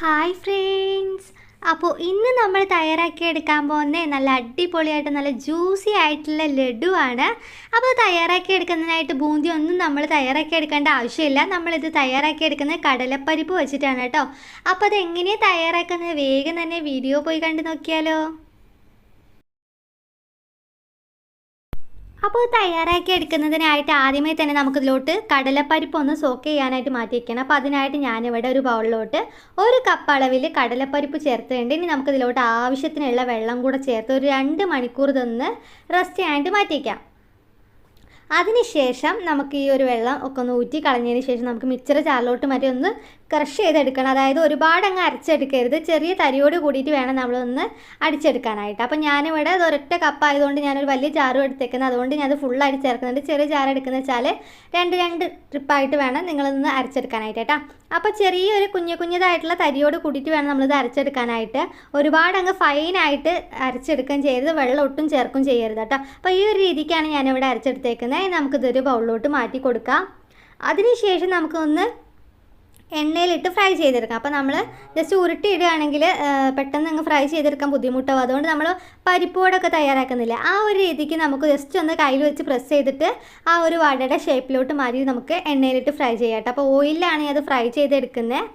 Hi friends അപ്പോൾ ഇന്ന് നമ്മൾ തയ്യാറാക്കി എടുക്കാൻ പോകുന്ന നല്ല അടിപൊളിയായിട്ട് നല്ല ജ്യൂസി ആയിട്ടുള്ള ലഡു ആണ് അപ്പോൾ തയ്യാറാക്കി എടുക്കുന്നതിനായിട്ട് ബൂന്തി ഒന്നും നമ്മൾ തയ്യാറാക്കി എടുക്കേണ്ട ആവശ്യമില്ല. നമ്മളിത് തയ്യാറാക്കി എടുക്കുന്നത് കടലപ്പരിപ്പ് വെച്ചിട്ടാണ് കേട്ടോ. അപ്പോൾ അത് എങ്ങനെയാണ് തയ്യാറാക്കുന്നത്? വേഗം തന്നെ വീഡിയോ പോയി കണ്ടു നോക്കിയാലോ. അപ്പോൾ തയ്യാറാക്കി എടുക്കുന്നതിനായിട്ട് ആദ്യമേ തന്നെ നമുക്കിതിലോട്ട് കടലപ്പരിപ്പ് ഒന്ന് സോക്ക് ചെയ്യാനായിട്ട് മാറ്റി വയ്ക്കണം അപ്പോൾ അതിനായിട്ട് ഞാനിവിടെ ഒരു ബൗളിലോട്ട് ഒരു കപ്പ് അളവിൽ കടലപ്പരിപ്പ് ചേർത്തുകൊണ്ട് ഇനി നമുക്കിതിലോട്ട് ആവശ്യത്തിനുള്ള വെള്ളം കൂടെ ചേർത്ത് ഒരു രണ്ട് മണിക്കൂർ തന്ന് റെസ്റ്റ് ചെയ്യാനായിട്ട് മാറ്റി വയ്ക്കാം അതിനുശേഷം നമുക്ക് ഈ ഒരു വെള്ളം ഒക്കെ ഒന്ന് ഊറ്റി കളഞ്ഞതിന് ശേഷം നമുക്ക് മിക്സർ ചാറിലോട്ട് മറ്റേ ഒന്ന് ക്രഷ് ചെയ്തെടുക്കണം. അതായത് ഒരുപാട് അങ്ങ് അരച്ചെടുക്കരുത്. ചെറിയ തരിയോട് കൂടിയിട്ട് വേണം നമ്മളൊന്ന് അടിച്ചെടുക്കാനായിട്ട്. അപ്പോൾ ഞാനിവിടെ ഇത് ഒരൊറ്റ കപ്പ് ആയതുകൊണ്ട് ഞാനൊരു വലിയ ചാറും എടുത്തേക്കുന്നത് അതുകൊണ്ട് ഞാനത് അത് ഫുള്ളായിട്ട് ചേർക്കുന്നുണ്ട്. ചെറിയ ചാറ് എടുക്കുന്നത് വെച്ചാൽ രണ്ട് രണ്ട് ട്രിപ്പായിട്ട് വേണം നിങ്ങളൊന്ന് അരച്ചെടുക്കാനായിട്ട് കേട്ടോ അപ്പോൾ ചെറിയൊരു കുഞ്ഞു കുഞ്ഞതായിട്ടുള്ള തരിയോട് കൂടിയിട്ട് വേണം നമ്മളിത് അരച്ചെടുക്കാനായിട്ട്. ഒരുപാട് അങ്ങ് ഫൈനായിട്ട് അരച്ചെടുക്കുകയും ചെയ്യരുത്. വെള്ളം ഒട്ടും ചേർക്കും ചെയ്യരുത് കേട്ടോ അപ്പോൾ ഈ ഒരു രീതിക്കാണ് ഞാനിവിടെ അരച്ചെടുത്തേക്കുന്നത് നമുക്കിതൊരു ബൗളിലോട്ട് മാറ്റി കൊടുക്കാം. അതിനുശേഷം നമുക്കൊന്ന് എണ്ണയിലിട്ട് ഫ്രൈ ചെയ്തെടുക്കാം. അപ്പോൾ നമ്മൾ ജസ്റ്റ് ഉരുട്ടിയിടുകയാണെങ്കിൽ പെട്ടെന്ന് അങ്ങ് ഫ്രൈ ചെയ്തെടുക്കാൻ ബുദ്ധിമുട്ടാവും. അതുകൊണ്ട് നമ്മൾ പരിപ്പോടൊക്കെ തയ്യാറാക്കുന്നില്ല. ആ ഒരു രീതിക്ക് നമുക്ക് ജസ്റ്റ് ഒന്ന് കയ്യിൽ വെച്ച് പ്രസ് ചെയ്തിട്ട് ആ ഒരു വടയുടെ ഷേപ്പിലോട്ട് മാറി നമുക്ക് എണ്ണയിലിട്ട് ഫ്രൈ ചെയ്യാം കേട്ടോ. അപ്പോൾ ഓയിലാണ് അത് ഫ്രൈ ചെയ്തെടുക്കുന്നത്.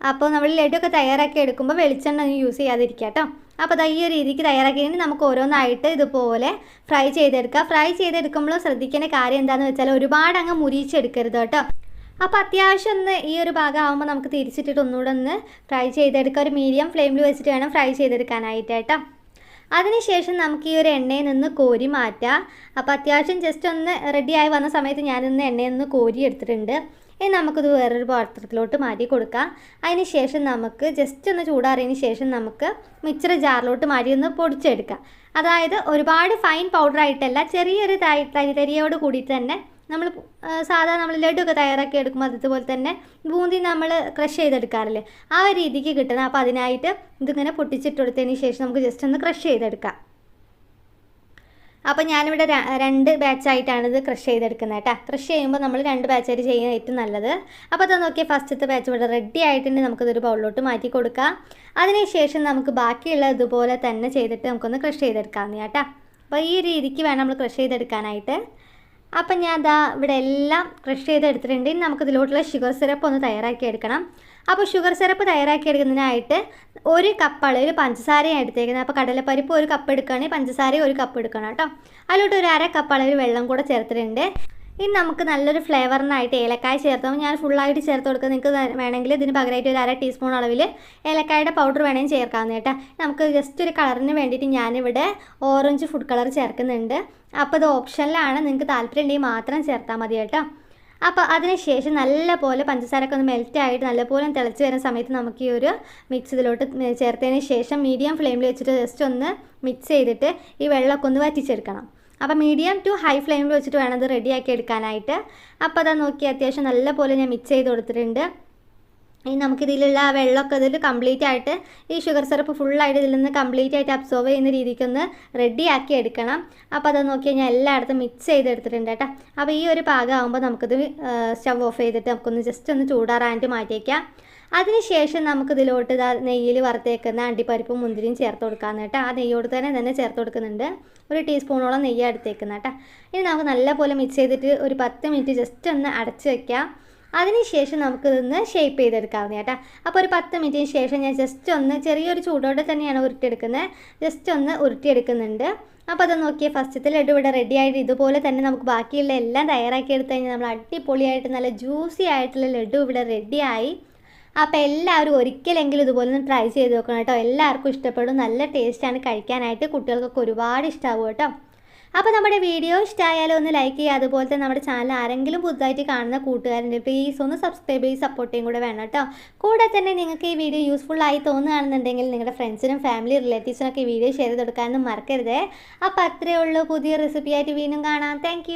അപ്പോൾ നമ്മൾ ലഡുവൊക്കെ തയ്യാറാക്കി എടുക്കുമ്പോൾ വെളിച്ചെണ്ണ യൂസ് ചെയ്യാതിരിക്കുക കേട്ടോ. അപ്പോൾ ഈ ഒരു രീതിക്ക് തയ്യാറാക്കിയിട്ട് നമുക്ക് ഓരോന്നായിട്ട് ഇതുപോലെ ഫ്രൈ ചെയ്തെടുക്കുക ഫ്രൈ ചെയ്തെടുക്കുമ്പോൾ ശ്രദ്ധിക്കേണ്ട കാര്യം എന്താണെന്ന് വെച്ചാൽ ഒരുപാട് അങ്ങ് മുരിച്ചെടുക്കരുത് കേട്ടോ. അപ്പോൾ അത്യാവശ്യം ഒന്ന് ഈ ഒരു ഭാഗം ആകുമ്പോൾ നമുക്ക് തിരിച്ചിട്ടിട്ട് ഒന്നുകൂടെ ഒന്ന് ഫ്രൈ ചെയ്തെടുക്കുക ഒരു മീഡിയം ഫ്ലെയിമിൽ വെച്ചിട്ട് വേണം ഫ്രൈ ചെയ്തെടുക്കാനായിട്ട് കേട്ടോ. അതിനുശേഷം നമുക്ക് ഈ ഒരു എണ്ണയിൽ നിന്ന് കോരി മാറ്റാം. അപ്പോൾ അത്യാവശ്യം ജസ്റ്റ് ഒന്ന് റെഡിയായി വന്ന സമയത്ത് ഞാനിന്ന് എണ്ണയിൽ നിന്ന് കോരി എടുത്തിട്ടുണ്ട്. ഇനി നമുക്കിത് വേറൊരു പാത്രത്തിലോട്ട് മാറ്റി കൊടുക്കാം. അതിന് ശേഷം നമുക്ക് ജസ്റ്റ് ഒന്ന് ചൂടാറിയതിന് ശേഷം നമുക്ക് മിക്സർ ജാറിലോട്ട് മാറ്റി ഒന്ന് പൊടിച്ചെടുക്കാം. അതായത് ഒരുപാട് ഫൈൻ പൗഡർ ആയിട്ടല്ല ചെറിയൊരു തരി തരിയോട് കൂടിയിട്ട് തന്നെ നമ്മൾ സാധാരണ നമ്മൾ ലഡു ഒക്കെ തയ്യാറാക്കി എടുക്കുമ്പോൾ അതുപോലെ തന്നെ ബൂന്തി നമ്മൾ ക്രഷ് ചെയ്തെടുക്കാറില്ലേ? ആ ഒരു രീതിക്ക് കിട്ടണം. അപ്പോൾ അതിനായിട്ട് ഇതിങ്ങനെ പൊട്ടിച്ചിട്ട് കൊടുത്തതിന് ശേഷം നമുക്ക് ജസ്റ്റ് ഒന്ന് ക്രഷ് ചെയ്തെടുക്കാം. അപ്പോൾ ഞാനിവിടെ രണ്ട് ബാച്ചായിട്ടാണ് ഇത് ക്രഷ് ചെയ്തെടുക്കുന്നത് കേട്ടോ. ക്രഷ് ചെയ്യുമ്പോൾ നമ്മൾ രണ്ട് ബാച്ചായിട്ട് ചെയ്യുന്ന ഏറ്റവും നല്ലത്. അപ്പോൾ അത് നോക്കിയാൽ ഫസ്റ്റത്തെ ബാച്ച് ഇവിടെ റെഡി ആയിട്ടുണ്ട്. നമുക്കിതൊരു ബൗളിലോട്ട് മാറ്റി കൊടുക്കാം. അതിനുശേഷം നമുക്ക് ബാക്കിയുള്ള ഇതുപോലെ തന്നെ ചെയ്തിട്ട് നമുക്കൊന്ന് ക്രഷ് ചെയ്തെടുക്കാമെന്ന് കേട്ടോ. അപ്പോൾ ഈ രീതിക്ക് വേണം നമ്മൾ ക്രഷ് ചെയ്തെടുക്കാനായിട്ട്. അപ്പം ഞാൻ ദാ ഇവിടെ എല്ലാം ക്രഷ് ചെയ്തെടുത്തിട്ടുണ്ട്. ഇനി നമുക്ക് ഇതിലോട്ടുള്ള ഷുഗർ സിറപ്പ് ഒന്ന് തയ്യാറാക്കി എടുക്കണം അപ്പോൾ ഷുഗർ സിറപ്പ് തയ്യാറാക്കി എടുക്കുന്നതിനായിട്ട് ഒരു കപ്പ് ഒരു പഞ്ചസാരയാണ് എടുത്തേക്കുന്നത്. അപ്പോൾ കടലപ്പരിപ്പ് ഒരു കപ്പ് എടുക്കുകയാണെങ്കിൽ പഞ്ചസാര ഒരു കപ്പ് എടുക്കണം കേട്ടോ. അതിലോട്ട് ഒരു അര കപ്പ് അളവിൽ വെള്ളം കൂടെ ചേർത്തിട്ടുണ്ട്. ഇനി നമുക്ക് നല്ലൊരു ഫ്ലേവറിനായിട്ട് ഏലക്കായ ചേർത്തോ? ഞാൻ ഫുള്ളായിട്ട് ചേർത്ത് കൊടുക്കുക നിങ്ങൾക്ക് വേണമെങ്കിൽ ഇതിന് പകരമായിട്ട് ഒരു അര ടീസ്പൂൺ അളവിൽ ഏലക്കായുടെ പൗഡർ വേണമെങ്കിൽ ചേർക്കാവുന്ന കേട്ടോ. നമുക്ക് ജസ്റ്റ് ഒരു കളറിന് വേണ്ടിയിട്ട് ഞാനിവിടെ ഓറഞ്ച് ഫുഡ് കളർ ചേർക്കുന്നുണ്ട്. അപ്പോൾ ഇത് ഓപ്ഷനിലാണ് നിങ്ങൾക്ക് താല്പര്യം ഉണ്ടെങ്കിൽ മാത്രം ചേർത്താൽ മതി കേട്ടോ. അപ്പോൾ അതിനുശേഷം നല്ലപോലെ പഞ്ചസാരൊക്കെ ഒന്ന് മെൽറ്റ് ആയിട്ട് നല്ലപോലെ തിളച്ച് വരുന്ന സമയത്ത് നമുക്ക് ഈ ഒരു മിക്സ് ഇതിലോട്ട് ചേർത്തതിന് ശേഷം മീഡിയം ഫ്ലെയിമിൽ വെച്ചിട്ട് ജസ്റ്റ് ഒന്ന് മിക്സ് ചെയ്തിട്ട് ഈ വെള്ളമൊക്കെ ഒന്ന് വറ്റിച്ചെടുക്കണം. അപ്പോൾ മീഡിയം ടു ഹൈ ഫ്ലെയിമിൽ വെച്ചിട്ട് വേണം അത് റെഡിയാക്കി എടുക്കാനായിട്ട്. അപ്പോൾ അതാ നോക്കി അത്യാവശ്യം നല്ലപോലെ ഞാൻ മിക്സ് ചെയ്ത് കൊടുത്തിട്ടുണ്ട്. ഇനി നമുക്കിതിലുള്ള ആ വെള്ളമൊക്കെ ഇതിൽ കംപ്ലീറ്റ് ആയിട്ട് ഈ ഷുഗർ സിറപ്പ് ഫുള്ളായിട്ട് ഇതിൽ നിന്ന് കംപ്ലീറ്റ് ആയിട്ട് അബ്സോർവ് ചെയ്യുന്ന രീതിക്കൊന്ന് റെഡിയാക്കി എടുക്കണം. അപ്പോൾ അത് നോക്കി കഴിഞ്ഞാൽ എല്ലായിടത്തും മിക്സ് ചെയ്തെടുത്തിട്ടുണ്ട് കേട്ടോ. അപ്പോൾ ഈ ഒരു പാകമാകുമ്പോൾ നമുക്കിത് സ്റ്റവ് ഓഫ് ചെയ്തിട്ട് നമുക്കൊന്ന് ജസ്റ്റ് ഒന്ന് ചൂടാറാനായിട്ട് മാറ്റിയേക്കാം. അതിനുശേഷം നമുക്കിതിലോട്ട് നെയ്യിൽ വറുത്തേക്കുന്ന അണ്ടിപ്പരിപ്പും മുന്തിരിയും ചേർത്ത് കൊടുക്കാമെന്ന് കേട്ടോ. ആ നെയ്യോട് തന്നെ തന്നെ ചേർത്ത് കൊടുക്കുന്നുണ്ട്. ഒരു ടീസ്പൂണോളം നെയ്യ് എടുത്തേക്കുന്ന കേട്ടോ. ഇനി നമുക്ക് നല്ലപോലെ മിക്സ് ചെയ്തിട്ട് ഒരു പത്ത് മിനിറ്റ് ജസ്റ്റ് ഒന്ന് അടച്ച് വെക്കാം. അതിനുശേഷം നമുക്കിതൊന്ന് ഷേപ്പ് ചെയ്തെടുക്കാവുന്ന കേട്ടോ. അപ്പോൾ ഒരു പത്ത് മിനിറ്റിന് ശേഷം ഞാൻ ജസ്റ്റ് ഒന്ന് ചെറിയൊരു ചൂടോടെ തന്നെയാണ് ഉരുട്ടിയെടുക്കുന്നത്. ജസ്റ്റ് ഒന്ന് ഉരുട്ടിയെടുക്കുന്നുണ്ട്. അപ്പോൾ അത് നോക്കിയാൽ ഫസ്റ്റത്തെ ലഡു ഇവിടെ റെഡി ആയിട്ട് ഇതുപോലെ തന്നെ നമുക്ക് ബാക്കിയുള്ള എല്ലാം തയ്യാറാക്കി എടുത്തു കഴിഞ്ഞാൽ നമ്മൾ അടിപൊളിയായിട്ട് നല്ല ജ്യൂസി ആയിട്ടുള്ള ലഡു ഇവിടെ റെഡിയായി അപ്പോൾ എല്ലാവരും ഒരിക്കലെങ്കിലും ഇതുപോലെ ഒന്ന് ട്രൈ ചെയ്ത് നോക്കണം കേട്ടോ. എല്ലാവർക്കും ഇഷ്ടപ്പെടും. നല്ല ടേസ്റ്റാണ് കഴിക്കാനായിട്ട് കുട്ടികൾക്കൊക്കെ ഒരുപാട് ഇഷ്ടമാവും കേട്ടോ. അപ്പോൾ നമ്മുടെ വീഡിയോ ഇഷ്ടമായാലും ഒന്ന് ലൈക്ക് ചെയ്യുക. അതുപോലെ തന്നെ നമ്മുടെ ചാനൽ ആരെങ്കിലും പുതുതായിട്ട് കാണുന്ന കൂട്ടുകാരുണ്ട് പ്ലീസ് ഒന്ന് സബ്സ്ക്രൈബ് ചെയ്ത് സപ്പോർട്ട് കൂടെ വേണം കേട്ടോ. കൂടെ തന്നെ നിങ്ങൾക്ക് ഈ വീഡിയോ യൂസ്ഫുൾ ആയി തോന്നുകയാണെന്നുണ്ടെങ്കിൽ നിങ്ങളുടെ ഫ്രണ്ട്സിനും ഫാമിലി റിലേറ്റീവ്സിനൊക്കെ ഈ വീഡിയോ ഷെയർ ചെയ്ത് കൊടുക്കാനൊന്നും മറക്കരുത്. അപ്പോൾ അത്രയേ ഉള്ളൂ. പുതിയ റെസിപ്പിയായിട്ട് വീണ്ടും കാണാം. താങ്ക്